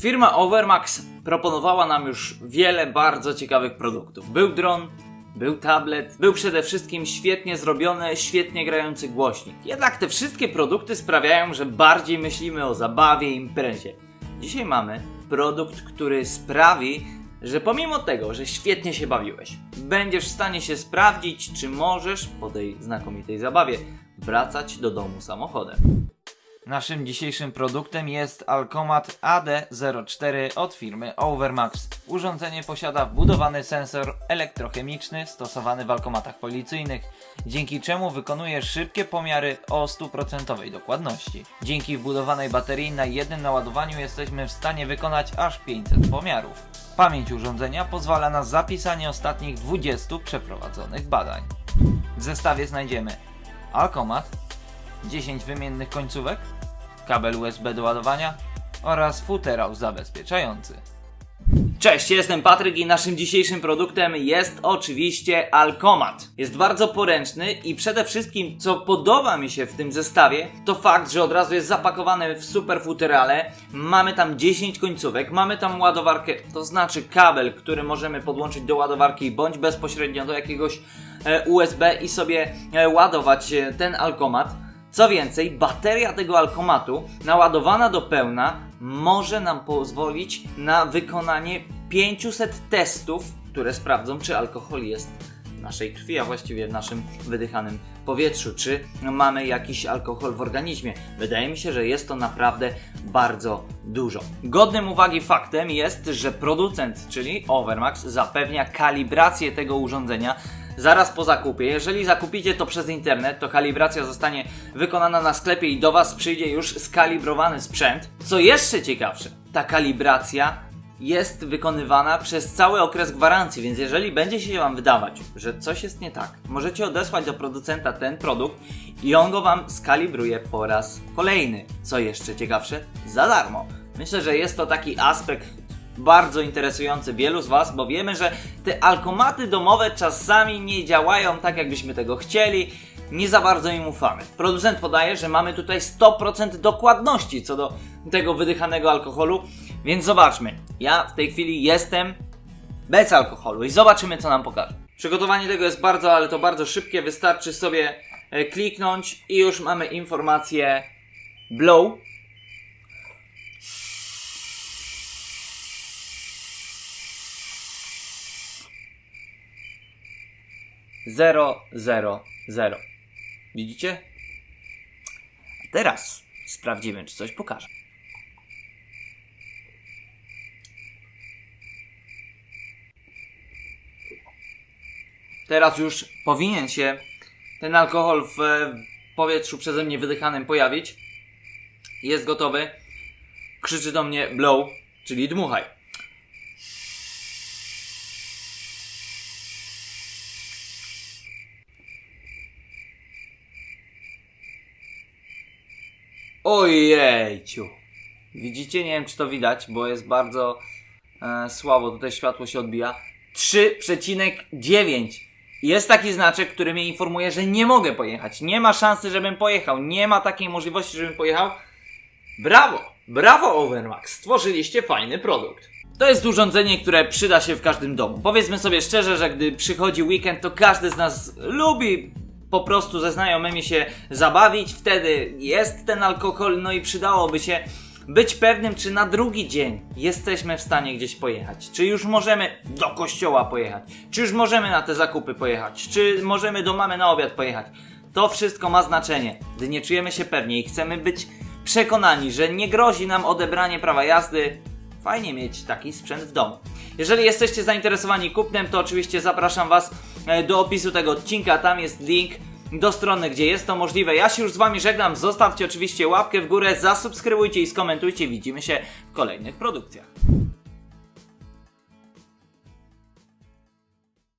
Firma Overmax proponowała nam już wiele bardzo ciekawych produktów. Był dron, był tablet, był przede wszystkim świetnie zrobiony, świetnie grający głośnik. Jednak te wszystkie produkty sprawiają, że bardziej myślimy o zabawie i imprezie. Dzisiaj mamy produkt, który sprawi, że pomimo tego, że świetnie się bawiłeś, będziesz w stanie się sprawdzić, czy możesz po tej znakomitej zabawie wracać do domu samochodem. Naszym dzisiejszym produktem jest Alcomat AD04 od firmy Overmax. Urządzenie posiada wbudowany sensor elektrochemiczny stosowany w alkomatach policyjnych, dzięki czemu wykonuje szybkie pomiary o 100% dokładności. Dzięki wbudowanej baterii na jednym naładowaniu jesteśmy w stanie wykonać aż 500 pomiarów. Pamięć urządzenia pozwala na zapisanie ostatnich 20 przeprowadzonych badań. W zestawie znajdziemy Alcomat, 10 wymiennych końcówek, kabel USB do ładowania oraz futerał zabezpieczający. Cześć, jestem Patryk i naszym dzisiejszym produktem jest oczywiście Alkomat. Jest bardzo poręczny i przede wszystkim, co podoba mi się w tym zestawie, to fakt, że od razu jest zapakowany w super futerale. Mamy tam 10 końcówek, mamy tam ładowarkę, to znaczy kabel, który możemy podłączyć do ładowarki bądź bezpośrednio do jakiegoś e, USB i sobie e, ładować e, ten Alkomat. Co więcej, bateria tego alkomatu naładowana do pełna może nam pozwolić na wykonanie 500 testów, które sprawdzą, czy alkohol jest w naszej krwi, a właściwie w naszym wydychanym powietrzu, czy mamy jakiś alkohol w organizmie. Wydaje mi się, że jest to naprawdę bardzo dużo. Godnym uwagi faktem jest, że producent, czyli Overmax, zapewnia kalibrację tego urządzenia zaraz po zakupie. Jeżeli zakupicie to przez internet, to kalibracja zostanie wykonana na sklepie i do Was przyjdzie już skalibrowany sprzęt. Co jeszcze ciekawsze, ta kalibracja jest wykonywana przez cały okres gwarancji, więc jeżeli będzie się Wam wydawać, że coś jest nie tak, możecie odesłać do producenta ten produkt i on go Wam skalibruje po raz kolejny. Co jeszcze ciekawsze, za darmo. Myślę, że jest to taki aspekt bardzo interesujący wielu z Was, bo wiemy, że te alkomaty domowe czasami nie działają tak, jakbyśmy tego chcieli. Nie za bardzo im ufamy. Producent podaje, że mamy tutaj 100% dokładności co do tego wydychanego alkoholu, więc zobaczmy. Ja w tej chwili jestem bez alkoholu i zobaczymy, co nam pokaże. Przygotowanie tego jest bardzo, ale to bardzo szybkie. Wystarczy sobie e, kliknąć i już mamy informację blow. Zero, zero, zero. Widzicie? A teraz sprawdzimy, czy coś pokaże. Teraz już powinien się ten alkohol w e, powietrzu przeze mnie wydychanym pojawić. Jest gotowy. Krzyczy do mnie blow, czyli dmuchaj. Ojejciu. Widzicie? Nie wiem, czy to widać, bo jest bardzo e, słabo. Tutaj światło się odbija. 3,9. Jest taki znaczek, który mnie informuje, że nie mogę pojechać. Nie ma szansy, żebym pojechał. Nie ma takiej możliwości, żebym pojechał. Brawo! Brawo Overmax! Stworzyliście fajny produkt. To jest urządzenie, które przyda się w każdym domu. Powiedzmy sobie szczerze, że gdy przychodzi weekend, to każdy z nas lubi po prostu ze znajomymi się zabawić. Wtedy jest ten alkohol, no i przydałoby się być pewnym, czy na drugi dzień jesteśmy w stanie gdzieś pojechać. Czy już możemy do kościoła pojechać? Czy już możemy na te zakupy pojechać? Czy możemy do mamy na obiad pojechać? To wszystko ma znaczenie. Gdy nie czujemy się pewnie i chcemy być przekonani, że nie grozi nam odebranie prawa jazdy, fajnie mieć taki sprzęt w domu. Jeżeli jesteście zainteresowani kupnem, to oczywiście zapraszam Was e, do opisu tego odcinka. Tam jest link do strony, gdzie jest to możliwe. Ja się już z Wami żegnam. Zostawcie oczywiście łapkę w górę, zasubskrybujcie i skomentujcie. Widzimy się w kolejnych produkcjach.